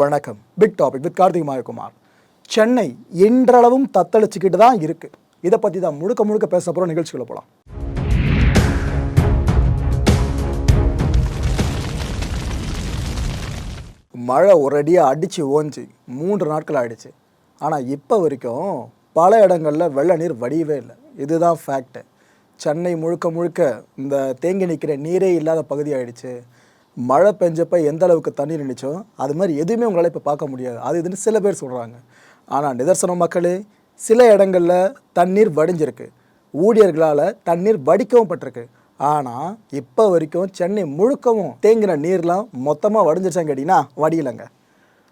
வணக்கம். Big topic with Karthik Mayakumar. Chennai இன்றளவும் தத்தளிச்சுக்கிட்டு தான் இருக்கு. இதை பற்றி தான் முழுக்க முழுக்க பேச போகிற நிகழ்ச்சிகளை போகலாம் மழை ஒரடியாக அடித்து ஓஞ்சி. மூன்று நாட்கள் ஆகிடுச்சு ஆனால் இப்போ வரைக்கும் பல இடங்களில் வெள்ள நீர் வடியவே இல்லை. இதுதான் ஃபேக்ட்டு சென்னை முழுக்க முழுக்க இந்த தேங்கி நிற்கிற நீரே இல்லாத பகுதி ஆகிடுச்சு மழை பெஞ்சப்ப எந்த அளவுக்கு தண்ணீர் நின்றுச்சோ அது மாதிரி எதுவுமே உங்களால் இப்போ பார்க்க முடியாது. அது இதுன்னு சில பேர் சொல்கிறாங்க ஆனால் நிதர்சனம் மக்களே சில இடங்களில் தண்ணீர் வடிஞ்சிருக்கு. ஊழியர்களால் தண்ணீர் வடிக்கவும் பட்டிருக்கு. ஆனால் இப்போ வரைக்கும் சென்னை முழுக்கவும் தேங்கின நீர்லாம் மொத்தமாக வடிஞ்சிருச்சாங்க கேட்டிங்கன்னா வடியலைங்க.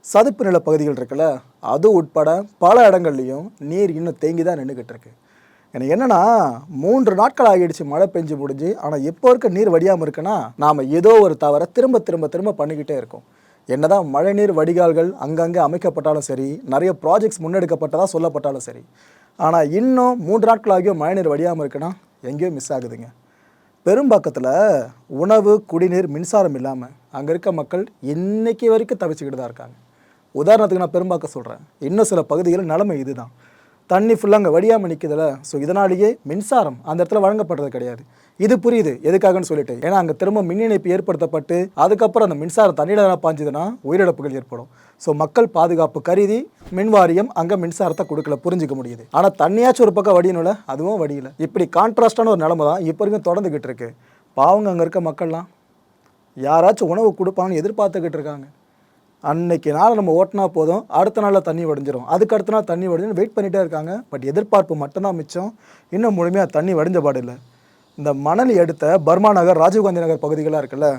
சதுப்பு நில பகுதிகள் இருக்குல்ல அது உட்பட பல இடங்கள்லையும் நீர் இன்னும் தேங்கி தான் நின்றுக்கிட்டு இருக்கு. எனக்கு என்னன்னா மூன்று நாட்கள் ஆகிடுச்சு மழை பெஞ்சு முடிஞ்சு. ஆனால் இப்போ இருக்க நீர் வடியாமல் இருக்குன்னா நாம் ஏதோ ஒரு தவறை திரும்ப திரும்ப திரும்ப பண்ணிக்கிட்டே இருக்கோம். என்னதான் மழைநீர் வடிகால்கள் அங்கங்கே அமைக்கப்பட்டாலும் சரி நிறைய ப்ராஜெக்ட்ஸ் முன்னெடுக்கப்பட்டதாக சொல்லப்பட்டாலும் சரி. ஆனால் இன்னும் மூன்று நாட்கள் ஆகியும் மழைநீர் வடியாமல் இருக்குன்னா எங்கேயோ மிஸ் ஆகுதுங்க. பெரும்பாக்கத்தில் உணவு குடிநீர் மின்சாரம் இல்லாமல் அங்கே இருக்க மக்கள் இன்னைக்கு வரைக்கும் தவிச்சுக்கிட்டு தான் இருக்காங்க. உதாரணத்துக்கு நான் பெரும்பாக்கம் சொல்கிறேன் இன்னும் சில பகுதிகளில் நிலைமை இதுதான். தண்ணி ஃபுல்லாக அங்கே வடியாமல் நிற்குதுல ஸோ இதனாலேயே மின்சாரம் அந்த இடத்துல வழங்கப்படுறது கிடையாது. இது புரியுது. எதுக்காகன்னு சொல்லிட்டு. ஏன்னா அங்கே திரும்ப மின் இணைப்பு ஏற்படுத்தப்பட்டு அதுக்கப்புறம் அந்த மின்சாரம் தண்ணியில் பாஞ்சுதுன்னா உயிரிழப்புகள் ஏற்படும். ஸோ மக்கள் பாதுகாப்பு கருதி மின் வாரியம் அங்கே மின்சாரத்தை கொடுக்கல. புரிஞ்சுக்க முடியுது. ஆனால் தண்ணியாச்சும் ஒரு பக்கம் வடியணும்ல? அதுவும் வடியல. இப்படி கான்ட்ராஸ்டான ஒரு நிலமை தான் இப்போ வரைக்கும் தொடர்ந்துக்கிட்டு இருக்கு. பாவங்க அங்கே இருக்க மக்கள்லாம் யாராச்சும் உணவு கொடுப்பாங்கன்னு எதிர்பார்த்துக்கிட்டு இருக்காங்க. அன்னைக்கு நாளை நம்ம ஓட்டினா போதும். அடுத்த நாளில் தண்ணி வடிஞ்சிடும் அதுக்கு அடுத்த நாள் தண்ணி வடிஞ்சு வெயிட் பண்ணிகிட்டே இருக்காங்க. பட் எதிர்பார்ப்பு மட்டும்தான் மிச்சம். இன்னும் முழுமையாக தண்ணி வடிஞ்ச பாடு இல்லை. இந்த மணல் எடுத்த பர்மா நகர் ராஜீவ்காந்தி நகர் பகுதிகளாக இருக்குல்ல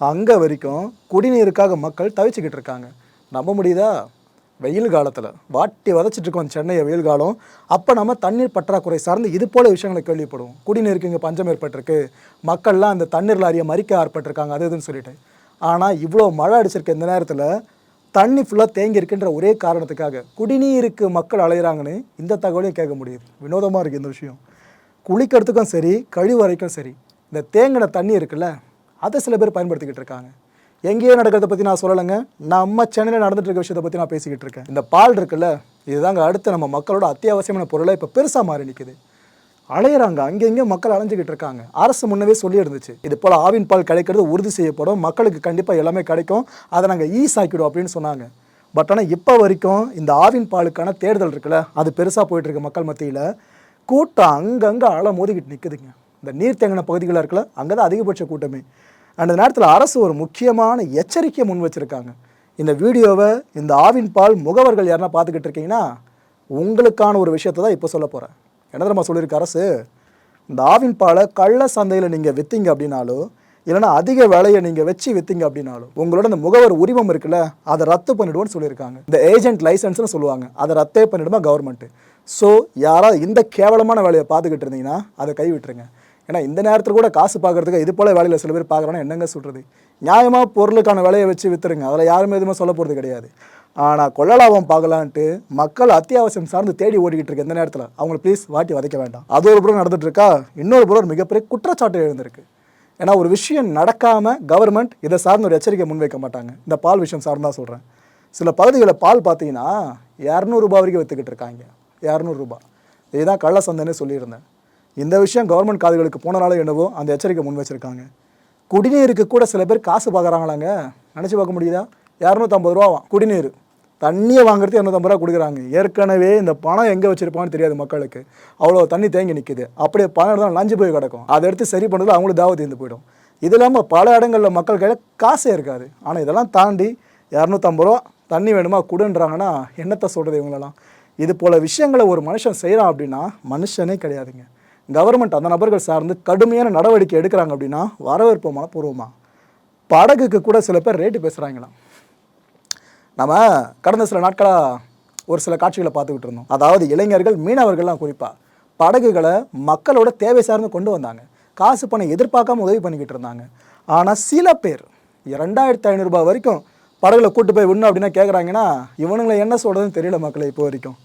அங்கே வரைக்கும் குடிநீருக்காக மக்கள் தவிச்சுக்கிட்டு இருக்காங்க. நம்ப முடியுதா? வெயில் காலத்தில். வாட்டி வதச்சிட்டு இருக்கோம் சென்னையை வெயில் காலம். அப்போ நம்ம தண்ணீர் பற்றாக்குறை சார்ந்து இது போல விஷயங்களை கேள்விப்படுவோம். குடிநீருக்கு இங்கே பஞ்சம் ஏற்பட்டிருக்கு. மக்கள்லாம் அந்த தண்ணீர் லாரியை மறிக்க ஏற்பட்டிருக்காங்க அது இதுன்னு சொல்லிட்டு. ஆனால் இவ்வளோ மழை அடிச்சிருக்க இந்த நேரத்தில் தண்ணி ஃபுல்லாக தேங்கி இருக்குன்ற ஒரே காரணத்துக்காக குடிநீருக்கு மக்கள் அலையிறாங்கன்னு இந்த தகவலையும் கேட்க முடியுது. வினோதமாக இருக்குது இந்த விஷயம். குளிக்கிறதுக்கும் சரி கழிவறைக்கும் சரி இந்த தேங்கின தண்ணி இருக்குல்ல அதை சில பேர் பயன்படுத்திக்கிட்டு இருக்காங்க. எங்கேயோ நடக்கிறத பற்றி நான் சொல்லலைங்க. நம்ம சென்னையில் நடந்துட்டு இருக்க விஷயத்தை பற்றி நான் பேசிக்கிட்டு இருக்கேன். இந்த பால் இருக்குல்ல இதுதாங்க அடுத்து நம்ம மக்களோட அத்தியாவசியமான பொருளை இப்போ பெருசாக மாறி நிற்குது அலையிறாங்க. அங்கங்கே மக்கள் அலைஞ்சிக்கிட்டு இருக்காங்க. அரசு முன்னவே சொல்லி இருந்துச்சு இது போல் ஆவின் பால் கிடைக்கிறது உறுதி செய்யப்படும். மக்களுக்கு கண்டிப்பாக எல்லாமே கிடைக்கும். அதை நாங்கள் ஈஸ் ஆக்கிடும் அப்படின்னு சொன்னாங்க. பட் ஆனால் இப்போ வரைக்கும் இந்த ஆவின் பாலுக்கான தேர்தல் இருக்குல்ல அது பெருசாக போயிட்டு இருக்கு மக்கள் மத்தியில். கூட்டம் அங்கங்கே அலை மோதிக்கிட்டு நிற்குதுங்க இந்த நீர் தேங்கின பகுதிகளாக இருக்குல்ல அங்கே தான் அதிகபட்ச கூட்டமே. அந்த நேரத்தில் அரசு ஒரு முக்கியமான எச்சரிக்கையை முன் வச்சுருக்காங்க. இந்த வீடியோவை இந்த ஆவின் பால் முகவர்கள் யாருன்னா பார்த்துக்கிட்டு இருக்கீங்கன்னா உங்களுக்கான ஒரு விஷயத்தை தான் இப்போ சொல்ல போகிறேன் என்ன தெரியுமா சொல்லியிருக்கு அரசு? இந்த ஆவின் பாலை கள்ள சந்தையில் நீங்கள் விற்றீங்க அப்படின்னாலோ இல்லைன்னா அதிக விலையை நீங்கள் வச்சு விற்றீங்க அப்படின்னாலும் உங்களோட இந்த முகவர் உரிமம் இருக்குல்ல அதை ரத்து பண்ணிடுவோன்னு சொல்லியிருக்காங்க. இந்த ஏஜென்ட் லைசன்ஸ்னு சொல்லுவாங்க. அதை ரத்தே பண்ணிடுமா கவர்மெண்ட்டு ஸோ யாராவது இந்த கேவலமான வேலையை பார்த்துக்கிட்டு இருந்தீங்கன்னா அதை கைவிட்டுருங்க ஏன்னா இந்த நேரத்தில் கூட காசு பார்க்கறதுக்கு இது போல் வேலையில் சில பேர் பார்க்குறோன்னா என்னங்க சொல்கிறது நியாயமாக பொருளுக்கான விலையை வச்சு விற்றுருங்க அதில் யாருமே எதுவுமே சொல்ல போகிறது கிடையாது. ஆனால் கொள்ளலாபம் பார்க்கலான்ட்டு மக்கள் அத்தியாவசியம் சார்ந்து தேடி ஓடிக்கிட்டு இருக்கு இந்த நேரத்தில். அவங்களை ப்ளீஸ் வாட்டி வதைக்க வேண்டாம். அது ஒரு புறம் நடந்துட்டு இருக்கா? இன்னொரு புறம் மிகப்பெரிய குற்றச்சாட்டு எழுந்திருக்கு. ஏன்னா ஒரு விஷயம் நடக்காமல் கவர்மெண்ட் இதை சார்ந்த ஒரு எச்சரிக்கை முன்வைக்க மாட்டாங்க. இந்த பால் விஷயம் சார்ந்தா சொல்கிறேன் சில பகுதிகளில் பால் பார்த்தீங்கன்னா இரநூறுபா வரைக்கும் விற்றுக்கிட்டு இருக்காங்க. இரநூறுபா இதுதான் கள்ள சந்தைன்னு சொல்லியிருந்தேன். இந்த விஷயம் கவர்மெண்ட் காதுகளுக்கு போனனால என்னவோ அந்த எச்சரிக்கை முன் வச்சிருக்காங்க குடிநீருக்கு கூட சில பேர் காசு பார்க்குறாங்களாங்க? நினச்சி பார்க்க முடியுதா? இரநூத்தம்பது ரூபா குடிநீர். தண்ணியை வாங்குறது இரநூத்தம்பது ரூபா கொடுக்குறாங்க. ஏற்கனவே இந்த பணம் எங்கே வச்சிருப்பான்னு தெரியாது மக்களுக்கு. அவ்வளோ தண்ணி தேங்கி நிற்குது அப்படியே பணம் தான் லஞ்சு போய் கிடக்கும். அதை எடுத்து சரி பண்ணுறது அவங்களுக்கு தாவ இருந்து போயிடும். இது இல்லாமல் பல இடங்களில் மக்கள் கையில் காசே இருக்காது. ஆனால் இதெல்லாம் தாண்டி இரநூத்தம்பது ரூபா தண்ணி வேணுமா கொடுன்றாங்கன்னா என்னத்தை சொல்கிறது இவங்களெல்லாம்? இது போல் விஷயங்களை ஒரு மனுஷன் செய்கிறான் அப்படின்னா மனுஷனே கிடையாதுங்க. கவர்மெண்ட் அந்த நபர்கள் சார்ந்து கடுமையான நடவடிக்கை எடுக்கிறாங்க அப்படின்னா வரவேற்பு மனப்பூர்வமாக படகுக்கு கூட சில பேர் ரேட்டு பேசுகிறாங்களாம் நம்ம கடந்த சில நாட்களாக ஒரு சில காட்சிகளை பார்த்துக்கிட்டு இருந்தோம். அதாவது இளைஞர்கள் மீனவர்கள்லாம் குறிப்பாக படகுகளை மக்களோட தேவை சார்ந்து கொண்டு வந்தாங்க. காசு பணம் எதிர்பார்க்காம உதவி பண்ணிக்கிட்டு இருந்தாங்க. ஆனால் சில பேர் ரெண்டாயிரத்தி ஐநூறுரூபா வரைக்கும் படகுல கூட்டு போய் விடணும் அப்படின்னா கேட்குறாங்கன்னா இவனுங்களை என்ன சொல்கிறதுன்னு தெரியல மக்களை இப்போ வரைக்கும்.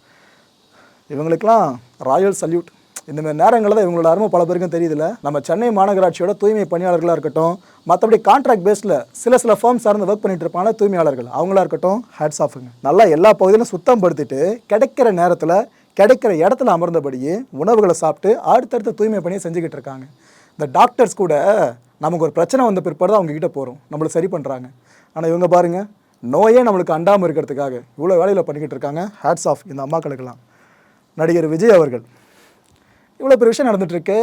இவங்களுக்கெல்லாம் ராயல் சல்யூட். இந்த மாதிரி நேரங்களில் தான் இவங்களோட அருமை பல பேருக்கும் தெரியல நம்ம சென்னை மாநகராட்சியோட தூய்மை பணியாளர்களாக இருக்கட்டும் மற்றபடி கான்ட்ராக்ட் பேஸில் சில சில ஃபார்ம் சார்ந்து ஒர்க் பண்ணிட்டு இருப்பாங்க தூய்மையாளர்கள். அவங்களா இருக்கட்டும் ஹேட்ஸ் ஆஃபுங்க நல்லா எல்லா பகுதியிலும் சுத்தம் படுத்திட்டு கிடைக்கிற நேரத்தில் கிடைக்கிற இடத்துல அமர்ந்தபடியே உணவுகளை சாப்பிட்டு அடுத்தடுத்த தூய்மை பணியை செஞ்சுக்கிட்டு இருக்காங்க. இந்த டாக்டர்ஸ் கூட நமக்கு ஒரு பிரச்சனை வந்த பிற்பாடு தான் அவங்கக்கிட்ட போகிறோம் நம்மளை சரி பண்ணுறாங்க ஆனால் இவங்க பாருங்கள் நோயே நம்மளுக்கு அண்டாமல் இருக்கிறதுக்காக இவ்வளோ வேலையில் பண்ணிக்கிட்டு இருக்காங்க. ஹேட்ஸ் ஆஃப் இந்த அம்மாக்களுக்கெல்லாம். நடிகர் விஜய் அவர்கள். இவ்வளோ பெரிய விஷயம் நடந்துகிட்ருக்கு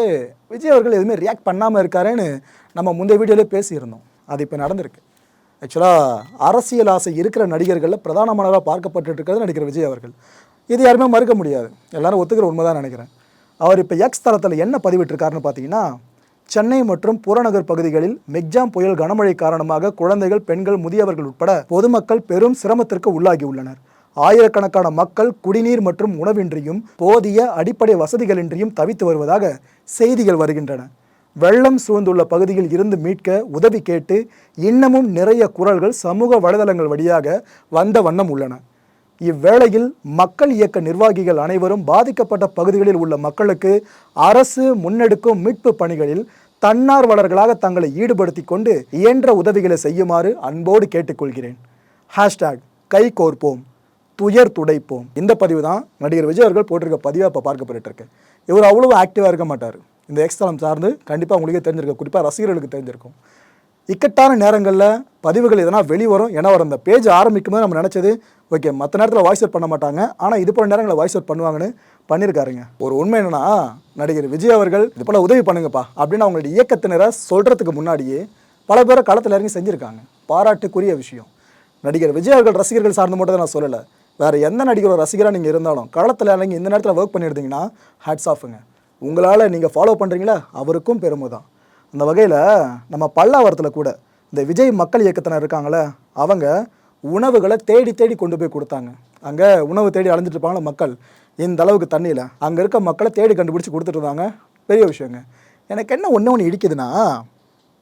விஜய் அவர்கள் எதுவுமே ரியாக்ட் பண்ணாமல் இருக்காருன்னு நம்ம முந்தைய வீடியோலேயே பேசியிருந்தோம். அது இப்போ நடந்திருக்கு. ஆக்சுவலாக அரசியல் ஆசை இருக்கிற நடிகர்களில் பிரதானமானவராக பார்க்கப்பட்டு இருக்கிறது நடிகர் விஜய் அவர்கள். இது யாருமே மறுக்க முடியாது. எல்லாரும் ஒத்துக்கிற உண்மை தான் நினைக்கிறேன். அவர் இப்போ எக்ஸ் தளத்தில் என்ன பதிவிட்டிருக்காருன்னு பார்த்தீங்கன்னா சென்னை மற்றும் புறநகர் பகுதிகளில் மெக்ஜாம் புயல் கனமழை காரணமாக குழந்தைகள் பெண்கள் முதியவர்கள் உட்பட பொதுமக்கள் பெரும் சிரமத்திற்கு உள்ளாகியுள்ளனர் ஆயிரக்கணக்கான மக்கள் குடிநீர் மற்றும் உணவின்றியும் போதிய அடிப்படை வசதிகளின்றியும் தவித்து வருவதாக செய்திகள் வருகின்றன. வெள்ளம் சூழ்ந்துள்ள பகுதியில் இருந்து மீட்க உதவி கேட்டு இன்னமும் நிறைய குரல்கள் சமூக வலைதளங்கள் வழியாக வந்த வண்ணம் உள்ளன. இவ்வேளையில் மக்கள் இயக்க நிர்வாகிகள் அனைவரும் பாதிக்கப்பட்ட பகுதிகளில் உள்ள மக்களுக்கு அரசு முன்னெடுக்கும் மீட்பு பணிகளில் தன்னார்வலர்களாக தங்களை ஈடுபடுத்தி கொண்டு இயன்ற உதவிகளை செய்யுமாறு அன்போடு கேட்டுக்கொள்கிறேன். ஹேஷ்டாக் கை கோர்ப்போம் துயர் துடைப்போம். இந்த பதிவு தான் நடிகர் விஜய் அவர்கள் போட்டிருக்க பதிவாக இப்போ பார்க்கப்பட்டு இருக்கு இவர் அவ்வளோ ஆக்டிவாக இருக்க மாட்டார். இந்த எக்ஸ்தலம் சார்ந்து கண்டிப்பாக உங்களுக்கே தெரிஞ்சிருக்கும். குறிப்பாக ரசிகர்களுக்கு தெரிஞ்சிருக்கும். இக்கட்டான நேரங்களில் பதிவுகள் எதனா வெளிவரும் ஏன்னா அவர் அந்த பேஜ் ஆரம்பிக்கும் போது நம்ம நினச்சது ஓகே மற்ற நேரத்தில் வாய்ஸ் அவுட் பண்ண மாட்டாங்க. ஆனால் இது போல நேரங்களில் வாய்ஸ் அவுட் பண்ணுவாங்கன்னு பண்ணியிருக்காருங்க ஒரு உண்மை என்னன்னா நடிகர் விஜய் அவர்கள் இது போல் உதவி பண்ணுங்கப்பா அப்படின்னு அவங்களுடைய இயக்கத்தினரை சொல்கிறதுக்கு முன்னாடியே பல பேரை களத்தில் இறங்கி செஞ்சுருக்காங்க. பாராட்டுக்குரிய விஷயம். நடிகர் விஜய் அவர்கள் ரசிகர்கள் சார்ந்து மட்டும் தான் நான் சொல்லலை. வேறு எந்த நடிகரோட ரசிகராக நீங்கள் இருந்தாலும் களத்தில் இறங்கி இந்த நேரத்தில் ஒர்க் பண்ணியிருந்தீங்கன்னா ஹேட்ஸ் ஆஃபுங்க உங்களால் நீங்கள் ஃபாலோ பண்ணுறீங்களா அவருக்கும் பெருமை தான். அந்த வகையில் நம்ம பல்லாவரத்தில் கூட இந்த விஜய் மக்கள் இயக்கத்தினர் இருக்காங்களே அவங்க உணவுகளை தேடி தேடி கொண்டு போய் கொடுத்தாங்க. அங்கே உணவு தேடி அலைஞ்சிட்டு இருப்பாங்களே மக்கள் இந்த அளவுக்கு தண்ணியில் அங்கே இருக்க மக்களை தேடி கண்டுபிடிச்சி கொடுத்துட்டு இருந்தாங்க. பெரிய விஷயங்க. எனக்கு என்ன ஒன்று ஒன்று இடிக்குதுன்னா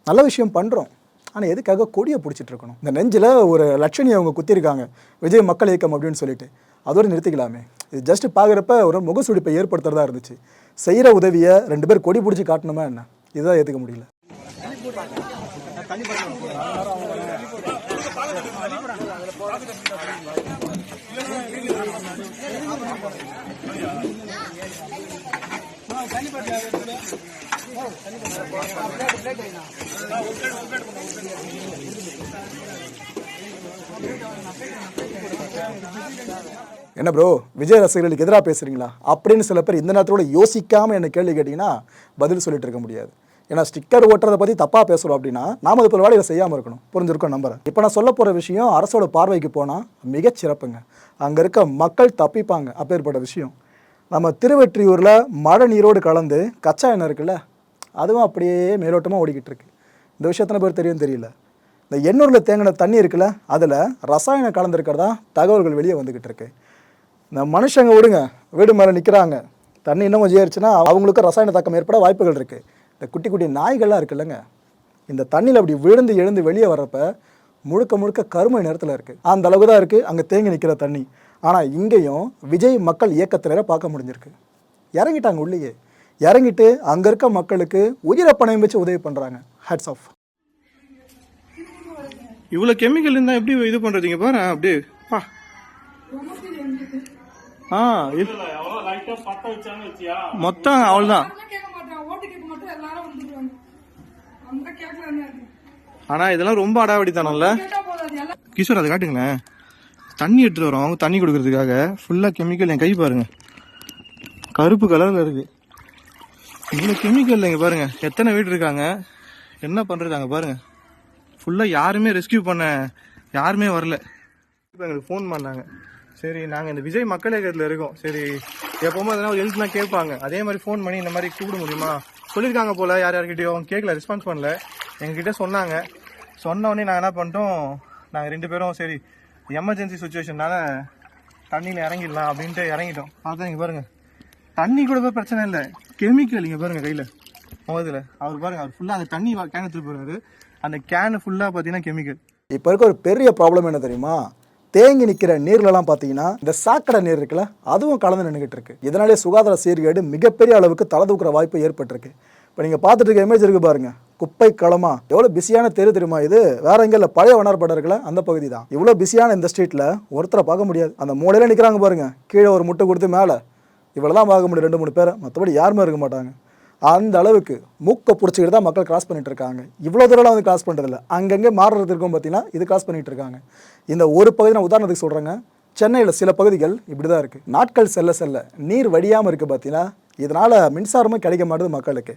நல்ல விஷயம் பண்ணுறோம் ஆனால் எதுக்காக கொடியை பிடிச்சிட்டு இருக்கணும்? இந்த நெஞ்சில் ஒரு லட்சணி அவங்க குத்திருக்காங்க. விஜய் மக்கள் இயக்கம் அப்படின்னு சொல்லிட்டு. அதோட நிறுத்திக்கலாமே. இது ஜஸ்ட் பார்க்குறப்ப ஒரு முகசுடிப்பை ஏற்படுத்துறதா இருந்துச்சு. செய்கிற உதவியை ரெண்டு பேர் கொடி பிடிச்சி காட்டணுமா என்ன? இதுதான் ஏற்றுக்க முடியல. என்ன ப்ரோ விஜய் ரசிகர்களுக்கு எதிராக பேசுறீங்களா? அப்படின்னு சில பேர் இந்த நேரத்தோட யோசிக்காம என்ன கேள்வி கேட்டிங்கன்னா பதில் சொல்லிட்டு இருக்க முடியாது. ஏன்னா ஸ்டிக்கர் ஓட்டுறதை பற்றி தப்பாக பேசுகிறோம் அப்படின்னா நாம அது போல வேலையில் செய்யாமல் இருக்கணும். புரிஞ்சிருக்கோம் நம்புறேன். இப்போ நான் சொல்ல போகிற விஷயம் அரசோட பார்வைக்கு போனால் மிகச் சிறப்புங்க. அங்கே இருக்க மக்கள் தப்பிப்பாங்க அப்பேற்பட்ட விஷயம். நம்ம திருவெற்றியூரில் மழை நீரோடு கலந்து கச்சா எண்ணெய் இருக்குல்ல அதுவும் அப்படியே மேலோட்டமாக ஓடிக்கிட்டு இருக்கு. இந்த விஷயத்தனை பேர் தெரியும் தெரியல. இந்த எண்ணூரில் தேங்கின தண்ணி இருக்குல்ல அதில் ரசாயனம் கலந்துருக்கிறதா தகவல்கள் வெளியே வந்துக்கிட்டு இருக்கு. இந்த மனுஷங்க விடுங்க வீடு மேலே நிற்கிறாங்க தண்ணி இன்னும் கொஞ்சம் ஏறிச்சுன்னா அவங்களுக்கு ரசாயன தாக்கம் ஏற்பட வாய்ப்புகள் இருக்குது இந்த குட்டி குட்டி நாய்கள்லாம் இருக்குல்லங்க இந்த தண்ணியில் அப்படி விழுந்து எழுந்து வெளியே வர்றப்ப முழுக்க முழுக்க கருமை நேரத்தில் இருக்குது அந்த அளவுக்கு தான் இருக்குது அங்கே தேங்கி நிற்கிற தண்ணி. ஆனால் இங்கேயும் விஜய் மக்கள் இயக்கத்தினரை பார்க்க முடிஞ்சிருக்கு. இறங்கிட்டாங்க உள்ளேயே. இறங்கிட்டு அங்கே இருக்க மக்களுக்கு உயிரை பணம் வச்சு உதவி பண்ணுறாங்க ஹேட்ஸ் ஆஃப் இவ்வளோ கெமிக்கல் இருந்தால் எப்படி இது பண்றீங்க பாரு அப்படியே பா. ஆ மொத்தம் அவ்வளோதான் ஆனால் ஆனா இதெல்லாம் ரொம்ப அடாவடித்தானம்ல. கேட்டா கிஷோர் அதை காட்டுங்களேன். தண்ணி எடுத்துட்டு வரோம் அவங்க தண்ணி கொடுக்கறதுக்காக. ஃபுல்லா கெமிக்கல் என் கை பாருங்க. கருப்பு கலர்ல இருக்கு. இவ்வளோ கெமிக்கல் இங்க பாருங்கள் எத்தனை வீடு இருக்காங்க? என்ன பண்ணுறது அங்கே பாருங்கள் ஃபுல்லாக யாருமே ரெஸ்கியூ பண்ண யாருமே வரல. இப்போ எங்களுக்கு ஃபோன் பண்ணாங்க. சரி நாங்கள் இந்த விஜய் மக்கள் இயக்கத்தில் இருக்கோம். சரி எப்போவுமே எதனா ஒரு ஹெல்ப்லாம் கேட்பாங்க. அதே மாதிரி ஃபோன் பண்ணி இந்த மாதிரி கூப்பிட முடியுமா? சொல்லியிருக்காங்க போல் யார் யார்கிட்டயும். கேட்கல ரெஸ்பான்ஸ் பண்ணல. எங்ககிட்ட சொன்னாங்க. சொன்னோடனே நாங்கள் என்ன பண்ணிட்டோம்? நாங்கள் ரெண்டு பேரும் சரி எமர்ஜென்சி சுச்சுவேஷனால தண்ணியில் இறங்கிடலாம் அப்படின்ட்டு இறங்கிட்டோம். பார்த்தா இங்கே பாருங்கள் தண்ணி கூட போய் பிரச்சனை இல்லை. கெமிக்கல் இங்கே பாருங்க கையில். முகத்தில் அவர் பாருங்க அவர் ஃபுல்லாக அந்த தண்ணி கேன் எடுத்துட்டு போறாரு. அந்த கேனு ஃபுல்லாக பார்த்தீங்கன்னா கெமிக்கல் இப்போ இருக்க ஒரு பெரிய ப்ராப்ளம் என்ன தெரியுமா? தேங்கி நிற்கிற நீர்லலாம் பார்த்தீங்கன்னா இந்த சாக்கடை நீர் இருக்குல்ல அதுவும் கலந்து நின்றுக்கிட்டு இருக்கு. இதனாலே சுகாதார சீர்கேடு மிகப்பெரிய அளவுக்கு தலை தூக்குற வாய்ப்பு ஏற்பட்டிருக்கு. இப்போ நீங்கள் பார்த்துட்டு இருக்க இமேஜ் இருக்கு பாருங்க. குப்பை களமா. எவ்வளோ பிஸியான தெரு தெரியுமா இது? வேற எங்கே இல்லை பழைய வண்ணார்பேட்டை இருக்குல்ல அந்த பகுதி தான் இவ்வளோ பிஸியான இந்த ஸ்ட்ரீட்டில் ஒருத்தரை பார்க்க முடியாது. அந்த மூலையில நிற்கிறாங்க பாருங்க. கீழே ஒரு முட்டை கொடுத்து மேலே. இவ்வளோ தான் முடியும் ரெண்டு மூணு பேரை. மற்றபடி யாருமே இருக்க மாட்டாங்க. அந்த அளவுக்கு மூக்கை பிடிச்சிக்கிட்டு தான் மக்கள் கிராஸ் பண்ணிகிட்டு இருக்காங்க. இவ்வளோ தூரம்லாம் வந்து கிராஸ் பண்ணுறதில்ல அங்கங்கே மாறுறதுக்கும் பார்த்தீங்கன்னா இது கிராஸ் பண்ணிகிட்டு இருக்காங்க. இந்த ஒரு பகுதி நான் உதாரணத்துக்கு சொல்கிறேங்க சென்னையில் சில பகுதிகள் இப்படி தான் இருக்குது நாட்கள் செல்ல செல்ல நீர் வடியாமல் இருக்குது பார்த்தீங்கன்னா இதனால் மின்சாரமும் கிடைக்க மாட்டேது மக்களுக்கு.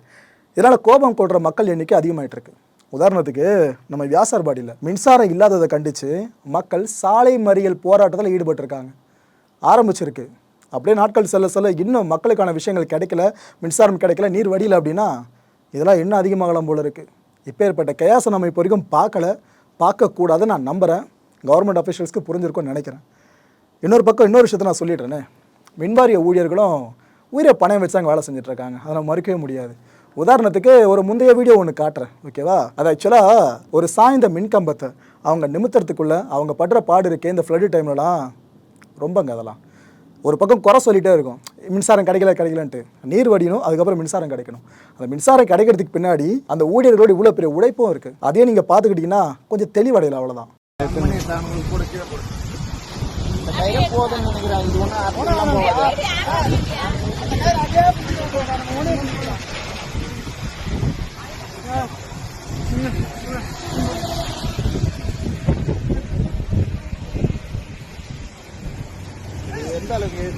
இதனால் கோபம் கொள்கிற மக்கள் எண்ணிக்கை அதிகமாகிட்டு இருக்கு உதாரணத்துக்கு நம்ம வியாசார்பாடியில் மின்சாரம் இல்லாததை கண்டித்து மக்கள் சாலை மறியல் போராட்டத்தில் ஈடுபட்டிருக்காங்க. ஆரம்பிச்சிருக்கு. அப்படியே நாட்கள் செல்ல செல்ல இன்னும் மக்களுக்கான விஷயங்கள் கிடைக்கல மின்சாரம் கிடைக்கல நீர் வடியில் அப்படின்னா இதெல்லாம் இன்னும் அதிகமாகலாம் போல இருக்குது இப்பேற்பட்ட கயாசம் நம்ம இப்போ வரைக்கும் பார்க்கல பார்க்கக்கூடாதுன்னு நான் நம்புகிறேன் கவர்மெண்ட் அஃபிஷியல்ஸ்க்கு புரிஞ்சிருக்கும்னு நினைக்கிறேன். இன்னொரு பக்கம் இன்னொரு விஷயத்த நான் சொல்லிடுறேனே. மின்வாரிய ஊழியர்களும் உயிரை பணம் வச்சாங்க வேலை செஞ்சிட்ருக்காங்க. அதை நம்ம மறுக்கவே முடியாது. உதாரணத்துக்கு ஒரு முந்தைய வீடியோ ஒன்று காட்டுறேன். ஓகேவா அது ஆக்சுவலாக ஒரு சாய்ந்த மின்கம்பத்தை அவங்க நிமித்தறதுக்குள்ளே அவங்க படுற பாடு இருக்கே இந்த ஃப்ளட்டு டைம்லலாம் ரொம்பங்க அதெல்லாம். ஒரு பக்கம் குறை சொல்லிகிட்டே இருக்கும். மின்சாரம் கிடைக்கல கிடைக்கலன்ட்டு. நீர் வடியணும் அதுக்கப்புறம் மின்சாரம் கிடைக்கணும். அந்த மின்சாரம் கிடைக்கிறதுக்கு பின்னாடி அந்த ஊழியர்களோட இவ்வளோ பெரிய உழைப்பும் இருக்குது அதையே நீங்கள் பார்த்துக்கிட்டிங்கன்னா கொஞ்சம் தெளிவடையல அவ்வளோதான்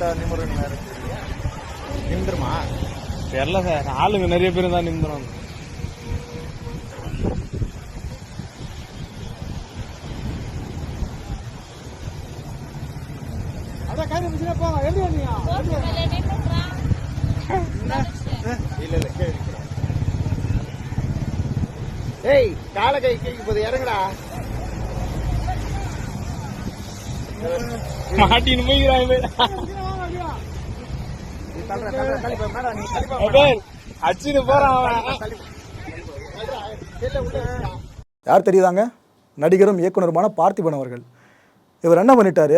அளவுக்கு நிமிடம்? நின்றுமா தெரியல சார். ஆளுங்க நிறைய பேர் தான் நின்றுறோம் இல்ல இல்ல கேள்வி ஏய் கால கை கைக்கு போது இறங்குடா. மாட்டின்னு அச்சுன்னு போறான் யார் தெரியுதாங்க? நடிகரும் இயக்குனருமான பார்த்திபன் அவர்கள். இவர் என்ன பண்ணிட்டாரு?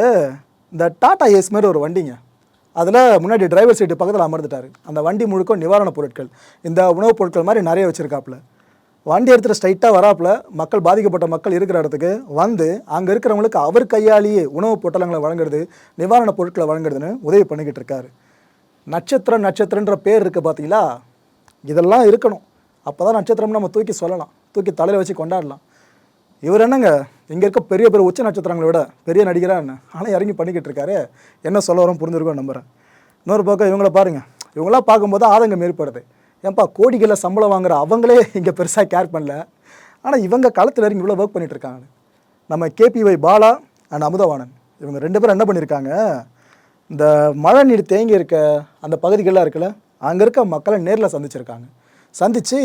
இந்த டாடா ஏஸ் மாதிரி ஒரு வண்டிங்க. அதில் முன்னாடி டிரைவர் சீட்டு பக்கத்தில் அமர்ந்துட்டார். அந்த வண்டி முழுக்க நிவாரணப் பொருட்கள். இந்த உணவுப் பொருட்கள் மாதிரி நிறைய வச்சுருக்காப்புல. வண்டி எடுத்துகிட்டு ஸ்ட்ரைட்டாக வராப்புல மக்கள் பாதிக்கப்பட்ட மக்கள் இருக்கிற இடத்துக்கு வந்து அங்கே இருக்கிறவங்களுக்கு அவர் கையாலேயே உணவுப் பொட்டலங்களை வழங்குறது நிவாரணப் பொருட்களை வழங்குறதுன்னு உதவி பண்ணிக்கிட்டு இருக்காரு. நட்சத்திரம் நட்சத்திரன்ற பேர் இருக்குது பார்த்தீங்களா இதெல்லாம் இருக்கணும். அப்போ தான் நட்சத்திரம் நம்ம தூக்கி சொல்லலாம். தூக்கி தலையில் வச்சு கொண்டாடலாம். இவர் என்னங்க? இங்கே இருக்க பெரிய பெரிய உச்ச நட்சத்திரங்களை விட பெரிய நடிகரா என்ன ஆனால் இறங்கி பண்ணிக்கிட்டு இருக்காரு. என்ன சொல்ல வரும் புரிஞ்சிருக்கோம் நம்புகிறேன் இன்னொரு பக்கம் இவங்கள பாருங்கள் இவங்களாம் பார்க்கும்போது ஆதங்கம் ஏற்படுது. ஏன்பா கோடிகளில் சம்பளம் வாங்குற அவங்களே இங்கே பெருசாக கேர் பண்ணல. ஆனால் இவங்க களத்தில் இறங்கி இவ்வளோ ஒர்க் பண்ணிட்டு இருக்காங்க. நம்ம கேபிஒய் பாலா அண்ட் அமுதவாணன். இவங்க ரெண்டு பேரும் என்ன பண்ணியிருக்காங்க இந்த மழை நீர் தேங்கி இருக்க அந்த பகுதிகளெலாம் இருக்குல்ல அங்கே இருக்க மக்களை நேரில் சந்திச்சிருக்காங்க. சந்தித்து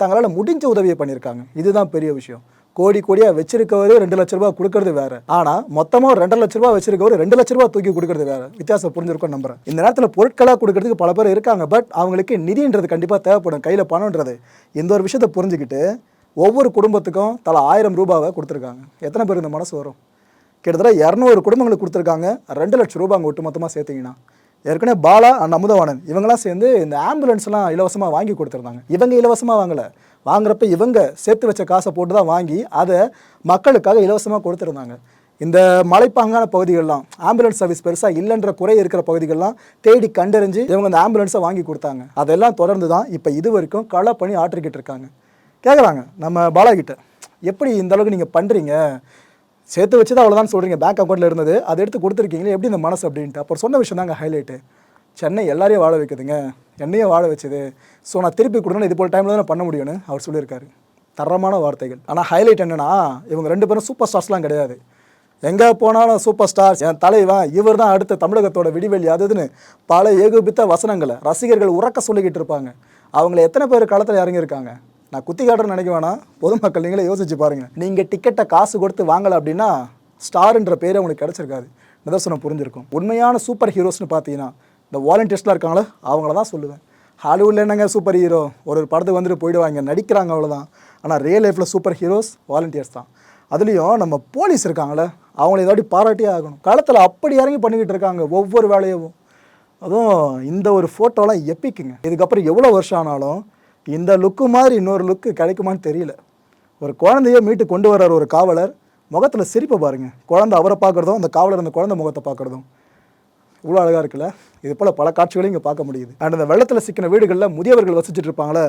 தங்களால் முடிஞ்ச உதவியை பண்ணியிருக்காங்க இதுதான் பெரிய விஷயம். கோடி கோடியாக வச்சிருக்கவரு ரெண்டு லட்ச ரூபாய் கொடுக்கறது வேற. ஆனால் மொத்தமாக ரெண்டரை லட்ச ரூபாய் வச்சிருக்கவர் ரெண்டு லட்ச ரூபா தூக்கி கொடுக்கறது வேற. வித்தியாசம் புரிஞ்சிருக்கும் நம்புறேன். இந்த நேரத்தில் பொருட்களாக கொடுக்கறதுக்கு பல பேர் இருக்காங்க. பட் அவங்களுக்கு நிதின்றது கண்டிப்பாக தேவைப்படும். கையில் பணம்ன்றது. இந்த ஒரு விஷயத்தை புரிஞ்சுக்கிட்டு ஒவ்வொரு குடும்பத்துக்கும் தலா ஆயிரம் ரூபாவை கொடுத்துருக்காங்க. எத்தனை பேர் இந்த மனசு வரும்? கிட்டத்தட்ட இரநூறு குடும்பங்களுக்கு கொடுத்துருக்காங்க. ரெண்டு லட்சம் ரூபாய் அங்கே ஒட்டு மொத்தமாக சேர்த்தீங்கன்னா. ஏற்கனவே பாலா அண்ட் அமுதவாணன் இவங்கெல்லாம் சேர்ந்து இந்த ஆம்புலன்ஸ்லாம் இலவசமாக வாங்கி கொடுத்துருந்தாங்க. இவங்க இலவசமாக வாங்கலை. வாங்குறப்ப இவங்க சேர்த்து வச்ச காசை போட்டு தான் வாங்கி அதை மக்களுக்காக இலவசமாக கொடுத்துருந்தாங்க. இந்த மலைப்பாங்கான பகுதிகள்லாம் ஆம்புலன்ஸ் சர்வீஸ் பெருசாக இல்லைன்ற குறை இருக்கிற பகுதிகள்லாம் தேடி கண்டறிஞ்சு இவங்க அந்த ஆம்புலன்ஸை வாங்கி கொடுத்தாங்க. அதெல்லாம் தொடர்ந்து தான் இப்போ இது வரைக்கும் களை பணி ஆற்றிக்கிட்டு இருக்காங்க. கேட்குறாங்க நம்ம பாலாகிட்ட. எப்படி இந்த அளவுக்கு நீங்கள் பண்ணுறீங்க சேர்த்து வச்சு தான் அவ்வளோதான் சொல்கிறீங்க பேங்க் அக்கௌண்ட்டில் இருந்தது. அதை எடுத்து கொடுத்துருக்கீங்களே எப்படி இந்த மனசு அப்படின்ட்டு. அப்புறம் சொன்ன விஷயம் தாங்க ஹைலைட்டு சென்னை எல்லாரையும் வாழ வைக்குதுங்க. என்னையும் வாழ வச்சது. ஸோ நான் திருப்பி கொடுக்கணும் இது போல் டைமில் தான் பண்ண முடியும்னு அவர் சொல்லியிருக்காரு. தரமான வார்த்தைகள். ஆனால் ஹைலைட் என்னன்னா இவங்க ரெண்டு பேரும் சூப்பர் ஸ்டார்ஸ்லாம் கிடையாது. எங்கே போனாலும் சூப்பர் ஸ்டார்ஸ் என் தலைவன் இவர் தான் அடுத்த தமிழகத்தோட விடிவெளி அதுன்னு பல ஏகோபித்த வசனங்களை ரசிகர்கள் உறக்க சொல்லிக்கிட்டு இருப்பாங்க. அவங்கள எத்தனை பேர் களத்தில் இறங்கியிருக்காங்க? நான் குத்தி காட்டுறேன்னு நினைக்க வேணாம். பொதுமக்கள் நீங்களே யோசிச்சு பாருங்கள் நீங்கள் டிக்கெட்டை காசு கொடுத்து வாங்கலை அப்படின்னா ஸ்டார்ன்ற பேர் உங்களுக்கு கிடச்சிருக்காது. நிதர்சனம் புரிஞ்சிருக்கும். உண்மையான சூப்பர் ஹீரோஸ்னு பார்த்தீங்கன்னா இந்த வாலண்டியர்ஸ்லாம் இருக்காங்களோ அவங்கள தான் சொல்லுவேன். ஹாலிவுட்டில் என்னங்க சூப்பர் ஹீரோ ஒரு ஒரு படத்துக்கு வந்துட்டு போயிடுவாங்க நடிக்கிறாங்க அவ்வளோதான் ஆனால் ரியல் லைஃப்பில் சூப்பர் ஹீரோஸ் வாலண்டியர்ஸ் தான். அதுலேயும் நம்ம போலீஸ் இருக்காங்களே அவங்கள ஏதாவது பாராட்டியே ஆகணும். களத்தில் அப்படி இறங்கி பண்ணிக்கிட்டு இருக்காங்க ஒவ்வொரு வேலையும் அதுவும் இந்த ஒரு ஃபோட்டோலாம் எப்பிக்குங்க இதுக்கப்புறம் எவ்வளோ வருஷம் ஆனாலும் இந்த லுக்கு மாதிரி இன்னொரு லுக்கு கிடைக்குமான்னு தெரியல. ஒரு குழந்தைய மீட்டு கொண்டு வர்றார் ஒரு காவலர் முகத்தில் சிரிப்பை பாருங்க. குழந்தை அவரை பார்க்குறதும் அந்த காவலர் அந்த குழந்தை முகத்தை பார்க்குறதும். இவ்வளோ அழகாக இருக்குல்ல? இது போல் பல காட்சிகளையும் இங்கே பார்க்க முடியுது. அண்ட் அந்த வெள்ளத்தில் சிக்கின வீடுகளில் முதியவர்கள் வசிச்சுட்டு இருப்பாங்களே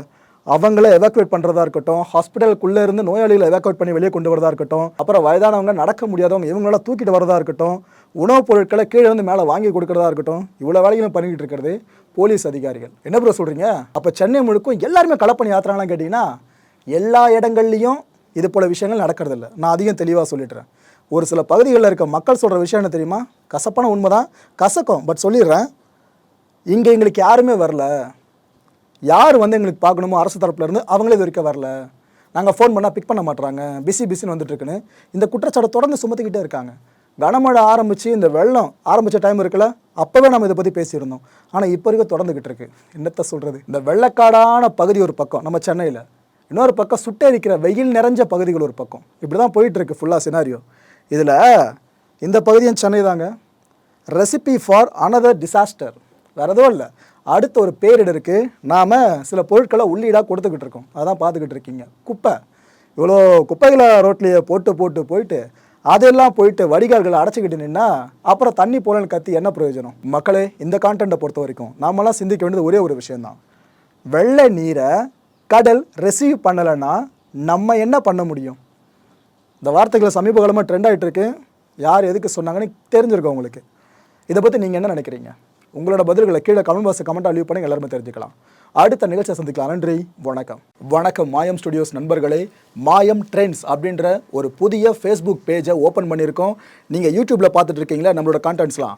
அவங்கள எவாக்குவேட் பண்ணுறதா இருக்கட்டும் ஹாஸ்பிட்டலுக்குள்ளே இருந்து நோயாளிகளை எவாக்குவேட் பண்ணி வெளியே கொண்டு வரதா இருக்கட்டும் அப்புறம் வயதானவங்க நடக்க முடியாதவங்க இவங்களாம் தூக்கிட்டு வரதா இருக்கட்டும் உணவுப் பொருட்களை கீழே இருந்து மேலே வாங்கி கொடுக்கறதா இருக்கட்டும் இவ்வளோ வேலைகளும் பண்ணிக்கிட்டு இருக்கிறது போலீஸ் அதிகாரிகள். என்ன ப்ரோ சொல்கிறீங்க அப்போ சென்னை முழுக்கும் எல்லாருமே கலப்பணி யாத்திராங்களாம் கேட்டிங்கன்னா எல்லா இடங்கள்லையும் இது போல விஷயங்கள் நடக்கிறதில்ல. நான் அதிகம் தெளிவாக சொல்லிடுறேன் ஒரு சில பகுதிகளில் இருக்க மக்கள் சொல்கிற விஷயம் என்ன தெரியுமா? கசப்பான உண்மை தான் கசக்கும் பட் சொல்லிடுறேன். இங்கே எங்களுக்கு யாருமே வரல. யார் வந்து எங்களுக்கு பார்க்கணுமோ அரசு தரப்புலேருந்து அவங்களே இது வரைக்கும் வரல. நாங்கள் ஃபோன் பண்ணால் பிக் பண்ண மாட்டுறாங்க பிஸி பிஸின்னு வந்துட்டுருக்குன்னு. இந்த குற்றச்சாட்டை தொடர்ந்து சுமத்திக்கிட்டே இருக்காங்க. கனமழை ஆரம்பித்து இந்த வெள்ளம் ஆரம்பித்த டைம் இருக்குல்ல அப்போவே நம்ம இதை பற்றி பேசியிருந்தோம். ஆனால் இப்போ வரைக்கும் தொடர்ந்துக்கிட்டு இருக்கு. என்னத்தை சொல்கிறது இந்த வெள்ளக்காடான பகுதி ஒரு பக்கம் நம்ம சென்னையில். இன்னொரு பக்கம் சுட்டே இருக்கிற வெயில் நிறைஞ்ச பகுதிகள் ஒரு பக்கம். இப்படி தான் போயிட்டுருக்கு ஃபுல்லாக சினாரியோ இதில் இந்த பகுதியும் சென்னை தாங்க. ரெசிபி ஃபார் அனதர் டிசாஸ்டர் வேறு எதுவும் இல்லை. அடுத்த ஒரு பேரிடருக்கு நாம் சில பொருட்களை உள்ளீடாக கொடுத்துக்கிட்டு இருக்கோம். அதான் பார்த்துக்கிட்டு இருக்கீங்க. குப்பை. இவ்வளோ குப்பைகளை ரோட்லேயே போட்டு போட்டு போயிட்டு அதெல்லாம் போயிட்டு வடிகால்களை அடைச்சிக்கிட்டு நின்னா அப்புறம் தண்ணி போலன்னு கத்தி என்ன பிரயோஜனம்? மக்களே இந்த கான்டென்ட்டை பொறுத்த வரைக்கும் நாமெல்லாம் சிந்திக்க வேண்டியது ஒரே ஒரு விஷயந்தான் வெள்ளை நீரை கடல் ரிசீவ் பண்ணலைன்னா நம்ம என்ன பண்ண முடியும்? இந்த வார்த்தைகளை சமீப காலமாக ட்ரெண்ட் ஆகிட்டு இருக்கு. யார் எதுக்கு சொன்னாங்கன்னு தெரிஞ்சிருக்கோம் உங்களுக்கு. இதை பற்றி நீங்கள் என்ன நினைக்கிறீங்க? உங்களோட பதில்களை கீழே கமெண்ட் பாக்ஸ் கமெண்ட்டாக லீவ் பண்ணி எல்லாருமே தெரிஞ்சுக்கலாம். அடுத்த நிகழ்ச்சியை சந்திக்கலாம். நன்றி வணக்கம். வணக்கம் மாயம் ஸ்டுடியோஸ் நண்பர்களே. மாயம் ட்ரெண்ட்ஸ் அப்படின்ற ஒரு புதிய ஃபேஸ்புக் பேஜை ஓப்பன் பண்ணியிருக்கோம். நீங்கள் யூடியூப்பில் பார்த்துட்டு இருக்கீங்களா? நம்மளோட கான்டென்ட்ஸ்லாம்